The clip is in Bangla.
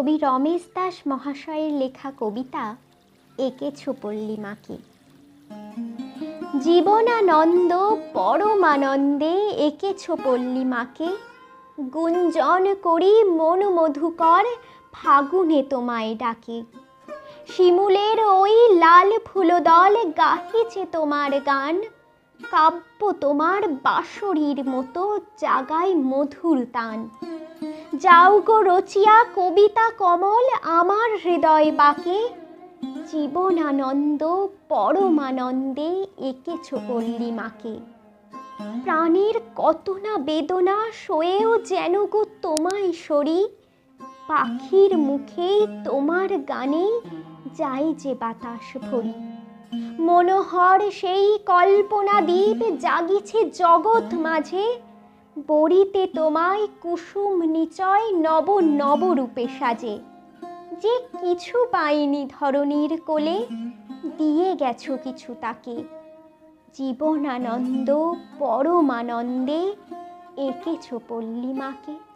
কবি রমেশ দাস মহাশয়ের লেখা কবিতা এঁকেছ পল্লিমাকে জীবনানন্দ পরমানন্দে এঁকেছ পল্লিমাকে গুঞ্জন করি মন মধুকর ফাগুনে তোমায় ডাকে। শিমুলের ওই লাল ফুলদল গাহিছে তোমার গান। কাব্য তোমার বাঁশরীর মতো জাগায় মধুর তান। যাও গো রচিয়া কবিতা কমল আমার হৃদয় বাকে। জীবনানন্দ পরমানন্দে এঁকেছ পল্লিমাকে প্রাণের কত না বেদনা সয়েও যেন গো তোমায় সরি। পাখির মুখে তোমার গানে যাই যে বাতাস ভরি। মনোহর সেই কল্পনা দ্বীপ জাগিছে জগৎ মাঝে। বড়িতে তোমায় কুসুম নিচয় নব নব রূপে সাজে। যে কিছু পাইনি ধরনীর কোলে, দিয়ে গেছো কিছু তাকে। জীবনানন্দ পরমানন্দে এঁকেছো পল্লিমাকে।